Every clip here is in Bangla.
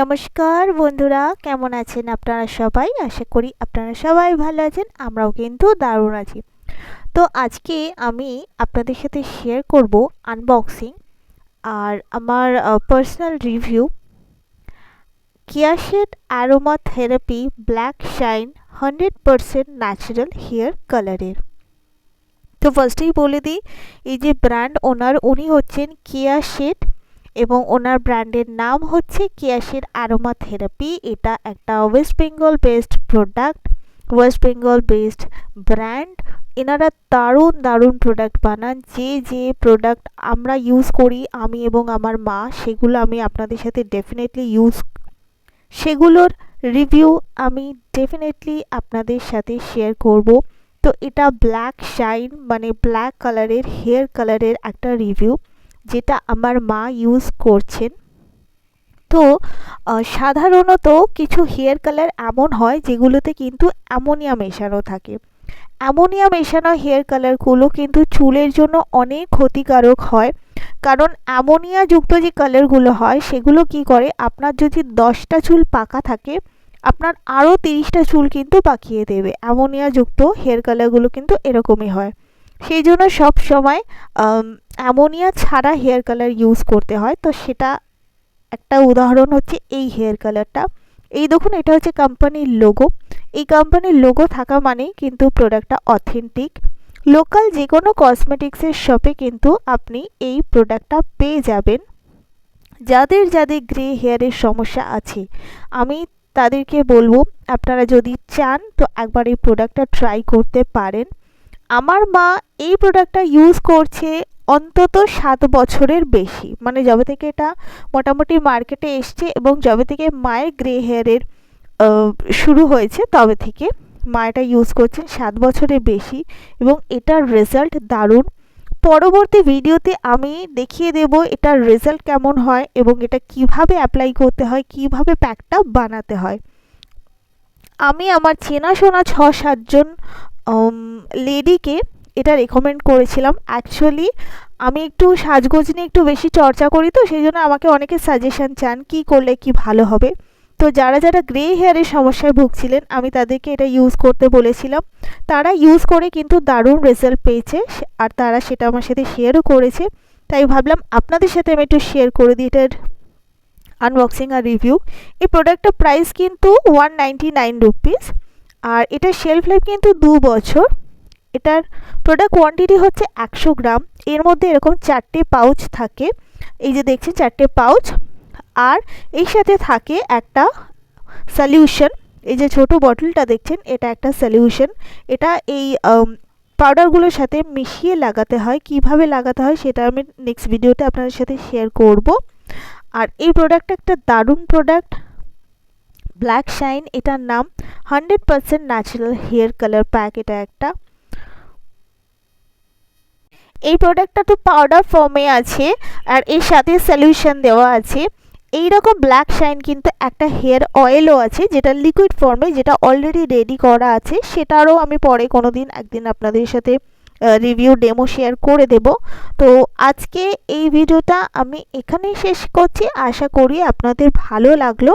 নমস্কার বন্ধুরা, কেমন আছেন আপনারা সবাই? আশা করি আপনারা সবাই ভালো আছেন, আমরাও কিন্তু দারুণ আছি। তো আজকে আমি আপনাদের সাথে শেয়ার করব আনবক্সিং আর আমার personal review কিয়াশেট aroma therapy black shine hundred percent natural hair কালারের তো ফার্স্টেই বলে দিই, এই যে ব্র্যান্ড ওনার উনি হচ্ছেন কিয়া শেট এবং ওনার ব্র্যান্ডের নাম হচ্ছে কেয়াশের অ্যারোমা থেরাপি এটা একটা West Bengal based product West Bengal based brand এনারা দারুণ দারুণ প্রোডাক্ট বানান। যে যে প্রোডাক্ট আমরা ইউজ করি, আমি এবং আমার মা, সেগুলো আমি আপনাদের সাথে ডেফিনেটলি ইউজ সেগুলোর রিভিউ আমি ডেফিনেটলি আপনাদের সাথে শেয়ার করব। তো এটা ব্ল্যাক শাইন মানে ব্ল্যাক কালারের হেয়ার কালারের একটা রিভিউ যেটা আমার মা ইউজ করছেন। তো সাধারণত কিছু হেয়ার কালার এমন হয় যেগুলোতে কিন্তু অ্যামোনিয়া মেশানো থাকে। অ্যামোনিয়া মেশানো হেয়ার কালারগুলো কিন্তু চুলের জন্য অনেক ক্ষতিকারক হয়। কারণ অ্যামোনিয়াযুক্ত যে কালারগুলো হয়, সেগুলো কি করে? আপনার যদি দশটা চুল পাকা থাকে, আপনার আরও তিরিশটা চুল কিন্তু পাকিয়ে দেবে। অ্যামোনিয়াযুক্ত হেয়ার কালারগুলো কিন্তু এরকমই হয়। সেই জন্য সব সময় অ্যামোনিয়া ছাড়া হেয়ার কালার ইউজ করতে হয়। তো সেটা একটা উদাহরণ হচ্ছে এই হেয়ার কালারটা। এই দেখুন, এটা হচ্ছে কোম্পানির লোগো এই কোম্পানির লোগো থাকা মানেই কিন্তু প্রোডাক্টটা অথেন্টিক লোকাল যে কোনো কসমেটিক্সের শপে কিন্তু আপনি এই প্রোডাক্টটা পেয়ে যাবেন। যাদের যাদের গ্রে হেয়ারের সমস্যা আছে, আমি তাদেরকে বলব, আপনারা যদি চান তো একবার এই প্রোডাক্টটা ট্রাই করতে পারেন। আমার মা এই প্রোডাক্টটা ইউজ করছে অন্তত সাত বছরের বেশি। মানে যবে থেকে এটা মোটামুটি মার্কেটে এসছে এবং যবে থেকে মায়ের গ্রে হেয়ারের শুরু হয়েছে তবে থেকে মা এটা ইউজ করছেন সাত বছরের বেশি এবং এটার রেজাল্ট দারুণ। পরবর্তী ভিডিওতে আমি দেখিয়ে দেব এটার রেজাল্ট কেমন হয় এবং এটা কীভাবে অ্যাপ্লাই করতে হয়, কীভাবে প্যাকটা বানাতে হয়। আমি আমার চেনাশোনা ছ সাতজন লেডিকে এটা রেকমেন্ড করেছিলাম। অ্যাকচুয়ালি আমি একটু সাজগোজ নিয়ে একটু বেশি চর্চা করি তো, সেই জন্য আমাকে অনেকে সাজেশান চান কি করলে কি ভালো হবে। তো যারা যারা গ্রে হেয়ারের সমস্যায় ভুগছিলেন, আমি তাদেরকে এটা ইউজ করতে বলেছিলাম। তারা ইউজ করে কিন্তু দারুণ রেজাল্ট পেয়েছে, আর তারা সেটা আমার সাথে শেয়ারও করেছে। তাই ভাবলাম আপনাদের সাথে আমি একটু শেয়ার করে দিই এটার আনবক্সিং আর রিভিউ এই প্রোডাক্টটার প্রাইস কিন্তু ওয়ান নাইনটি নাইন রুপিস আর এটা শেলফ লাইফ কিন্তু দু বছর। এটার প্রোডাক্ট কোয়ান্টিটি হচ্ছে একশো গ্রাম। এর মধ্যে এরকম চারটে পাউচ থাকে। এই যে দেখছেন চারটে পাউচ আর এই সাথে থাকে একটা সলিউশন এই যে ছোট বটলটা দেখছেন, এটা একটা সলিউশন এটা এই পাউডারগুলোর সাথে মিশিয়ে লাগাতে হয়। কীভাবে লাগাতে হয় সেটা আমি নেক্সট ভিডিওতে আপনাদের সাথে শেয়ার করব। আর এই প্রোডাক্টটা একটা দারুণ প্রোডাক্ট ব্ল্যাক শাইন এটার নাম hundred percent natural hair colour pack এটা একটা। এই প্রোডাক্টটা তো পাউডার ফর্মে আছে আর এর সাথে সলিউশন দেওয়া আছে। এই রকম ব্ল্যাক শাইন কিন্তু একটা হেয়ার অয়েলও আছে, যেটা লিকুইড ফর্মে যেটা অলরেডি রেডি করা আছে, সেটারও আমি পরে কোনো দিন একদিন আপনাদের সাথে রিভিউ ডেমো শেয়ার করে দেব। তো আজকে এই ভিডিওটা আমি এখানেই শেষ করছি। আশা করি আপনাদের ভালো লাগল।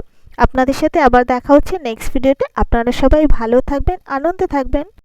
আপনাদের সাথে আবার দেখা হচ্ছে নেক্সট ভিডিওতে আপনারা সবাই ভালো থাকবেন, আনন্দে থাকবেন।